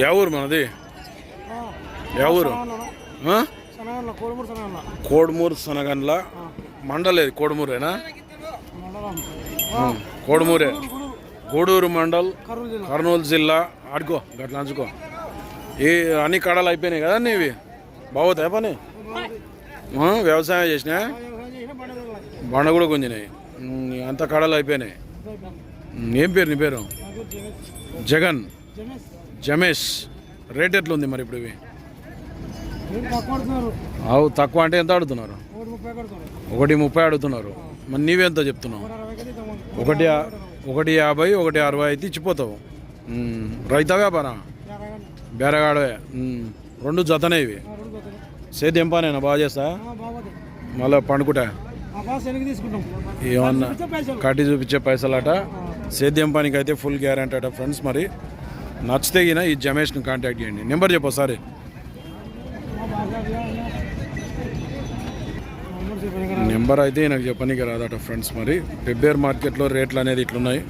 Yeah ఊరు మనది yeah ఊరు కోడుమూరు సనగన్ల మండల్ కోడుమూరేనా కోడుమూరే గూడూరు మండల్ కర్నూలు జిల్లా ఆడుకో గట్లా అంచుకో ఈ అన్ని కడలు అయిపోయినాయి కదా నీవి బాగోతాయి పని వ్యవసాయం చేసినా? బండ కూడా ఉమ్, అంత కడలు అయిపోయినాయి ఏం పేరు నీ పేరు జగన్ జమేష్ రేట్ ఎట్లా ఉంది మరి ఇప్పుడు ఇవి? అవు తక్కువ అంటే ఎంత అడుగుతున్నారు? ఒకటి ముప్పై అడుగుతున్నారు. మరి నీవెంత చెప్తున్నావు? ఒకటి ఒకటి యాభై ఒకటి అరవై అయితే ఇచ్చిపోతావు. రైతా వ్యాపారం? బేరగాడవే రెండు జతనే ఇవి. సేద్యం పనేనా? బాగా చేస్తా? మళ్ళీ పండుకుంటా? ఏమన్నా కట్టి చూపించే పైసలట? సేద్యం పనికి అయితే ఫుల్ గ్యారంటీ అట ఫ్రెండ్స్ మరి. నచ్చితే గిన ఈ జమేష్ని కాంటాక్ట్ చేయండి. నెంబర్ చెప్పు ఒకసారి. నెంబర్ నెంబర్ అయితే నాకు చెప్పనీకి రాదట ఫ్రెండ్స్ మరి. పెబ్బేర్ మార్కెట్లో రేట్లు అనేది ఇట్లున్నాయి.